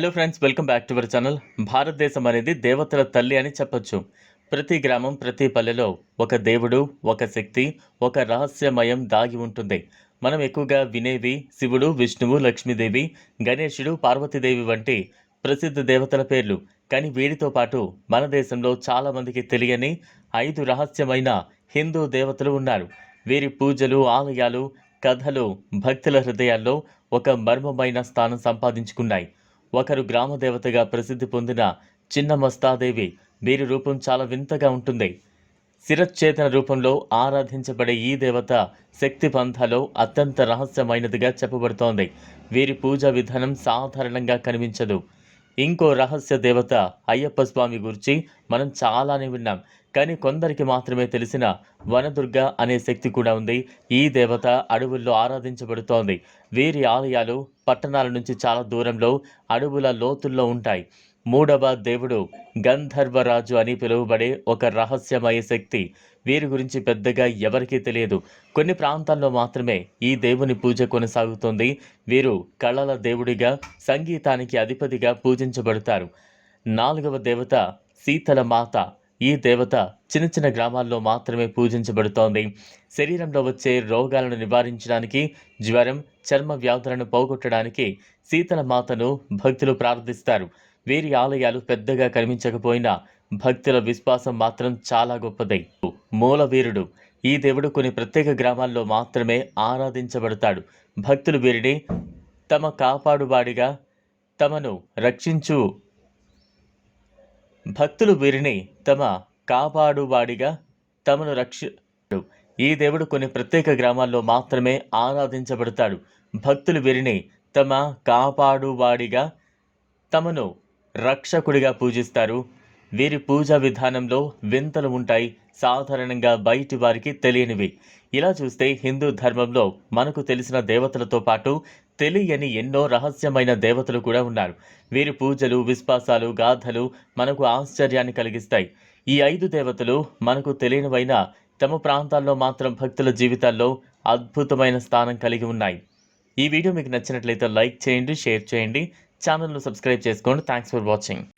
Hello friends welcome back to our channel భారతదేశం అనేది దేవతల తల్లి అని చెప్పొచ్చు. ప్రతి గ్రామం ప్రతి పల్లెలో ఒక దేవుడు ఒక శక్తి ఒక రహస్యమయం దాగి ఉంటుంది. మనం ఎక్కువగా వినేవి శివుడు విష్ణువు లక్ష్మీదేవి గణేశుడు పార్వతీదేవి వంటి ప్రసిద్ధ దేవతల పేర్లు. కానీ వీరితో పాటు మన దేశంలో చాలామందికి తెలియని ఐదు రహస్యమైన హిందూ దేవతలు ఉన్నారు. వీరి పూజలు ఆలయాలు కథలు భక్తుల హృదయాల్లో ఒక మర్మమైన స్థానం సంపాదించుకున్నాయి. ఒకరు గ్రామ దేవతగా ప్రసిద్ధి పొందిన చిన్న మస్తాదేవి వీరి రూపం చాలా వింతగా ఉంటుంది. శిరచ్చేతన రూపంలో ఆరాధించబడే ఈ దేవత శక్తి పంథలో అత్యంత రహస్యమైనదిగా చెప్పబడుతోంది. వీరి పూజా విధానం సాధారణంగా కనిపించదు. ఇంకో రహస్య దేవత అయ్యప్ప స్వామి గురించి మనం చాలానే విన్నాం. కానీ కొందరికి మాత్రమే తెలిసిన వనదుర్గ అనే శక్తి కూడా ఉంది. ఈ దేవత అడవుల్లో ఆరాధించబడుతోంది. వీరి ఆలయాలు పట్టణాల నుంచి చాలా దూరంలో అడవుల లోతుల్లో ఉంటాయి. మూడవ దేవుడు గంధర్వరాజు అని పిలువబడే ఒక రహస్యమయ శక్తి. వీరి గురించి పెద్దగా ఎవరికీ తెలియదు. కొన్ని ప్రాంతాల్లో మాత్రమే ఈ దేవుని పూజ కొనసాగుతుంది. వీరు కళల దేవుడిగా సంగీతానికి అధిపతిగా పూజించబడతారు. నాలుగవ దేవత శీతల మాత ఈ దేవత చిన్న చిన్న గ్రామాల్లో మాత్రమే పూజించబడుతోంది. శరీరంలో వచ్చే రోగాలను నివారించడానికి జ్వరం చర్మ వ్యాధులను పోగొట్టడానికి శీతల మాతను భక్తులు ప్రార్థిస్తారు. వీరి ఆలయాలు పెద్దగా కనిపించకపోయినా భక్తుల విశ్వాసం మాత్రం చాలా గొప్పది. మూలవీరుడు ఈ దేవుడు కొన్ని ప్రత్యేక గ్రామాల్లో మాత్రమే ఆరాధించబడతాడు. భక్తులు వీరిని తమ కాపాడువాడిగా తమను రక్షించు భక్తులు వీరిని తమ కాపాడువాడిగా తమను రక్ష ఈ దేవుడు కొన్ని ప్రత్యేక గ్రామాల్లో మాత్రమే ఆరాధించబడతాడు. భక్తులు వీరిని తమ కాపాడువాడిగా తమను రక్షకుడిగా పూజిస్తారు. వీరి పూజా విధానంలో వింతలు ఉంటాయి సాధారణంగా బయటి వారికి తెలియనివి. ఇలా చూస్తే హిందూ ధర్మంలో మనకు తెలిసిన దేవతలతో పాటు తెలియని ఎన్నో రహస్యమైన దేవతలు కూడా ఉన్నారు. వీరి పూజలు విశ్వాసాలు గాథలు మనకు ఆశ్చర్యాన్ని కలిగిస్తాయి. ఈ ఐదు దేవతలు మనకు తెలియనివైన తమ ప్రాంతాల్లో మాత్రం భక్తుల జీవితాల్లో అద్భుతమైన స్థానం కలిగి ఉన్నాయి. ఈ వీడియో మీకు నచ్చినట్లయితే లైక్ చేయండి షేర్ చేయండి. ఛానల్ను సబ్స్క్రైబ్ చేసుకోండి. Thanks for watching